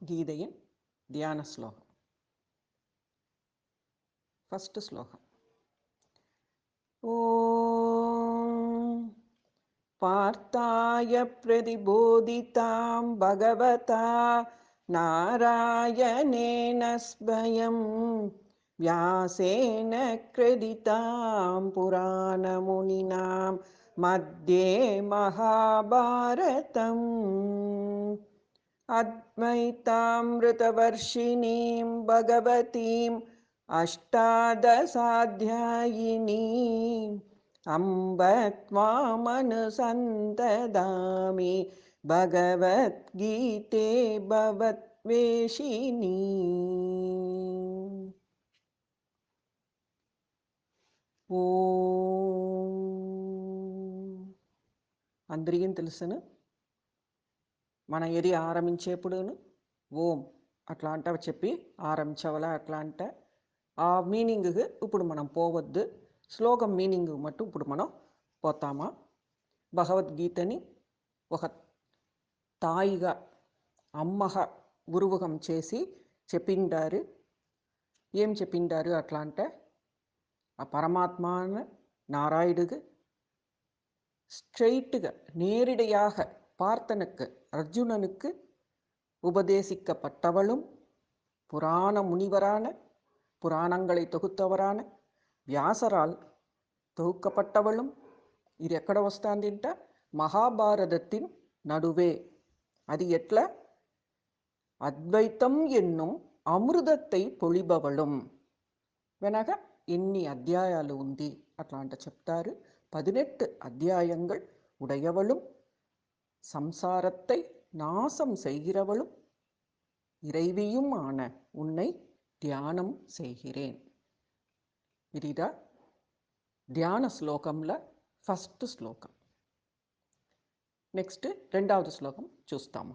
கீதையின் தியான ஸ்லோகம் ஃபஸ்ட்டு ஸ்லோகம் ஓம் பார்த்தாய பிரதிபோதிதாம் பகவதா நாராயணேன ஸ்வயம் व्यासेन कृदितां पुराणमुनिनां मध्ये महाभारतम् अद्वैतामृतवर्षिणीं भगवतीम् अष्टादशाध्यायिनीम् अम्ब त्वामनुसन्तदामि भगवद्गीते भवद्वेषिणी ఓం అందరికీ తెలుసును మన ఎరి ఆరంభించేప్పుడును? ఓం అట్లా అంట చెప్పి ఆరంభించవల అట్లా అంట ఆ మీనింగ్కి ఇప్పుడు మనం పోవద్దు. శ్లోకం మీనింగ్ మట్టు ఇప్పుడు మనం పోతామా? భగవద్గీతని ఒక తాయిగా అమ్మగా ఉరువుగం చేసి చెప్పిండారు. ఏం చెప్పిండారు అట్లా అంటే ఆ పరమాత్మ నారాయుడుగా స్ట్రైట్గా నేరిడయాగ பார்த்தனுக்கு அர்ஜுனனுக்கு உபதேசிக்கப்பட்டவளும் புராண முனிவரான புராணங்களை தொகுத்தவரான வியாசரால் தொகுக்கப்பட்டவளும் ఇది ఎక్కడ వస్తుందింట మహాభారతత్తిన్ నడువే అది ఎట్లా అద్వైతం ఎన్నుం అమృతత్తై పొళిబవళం వెనక ఎన్ని అధ్యాయాలు ఉంది అట్లా అంట చెప్తారు పదినెట్టు అధ్యాయంగా ఉడయవళం சம்சாரத்தை நாசம் செய்கிறவளும் இறைவியும் ஆன உன்னை தியானம் செய்கிறேன் ఇదిదా ధ్యాన శ్లోకంలో ఫస్ట్ శ్లోకం నెక్స్ట్ రెండవది శ్లోకం చూస్తాము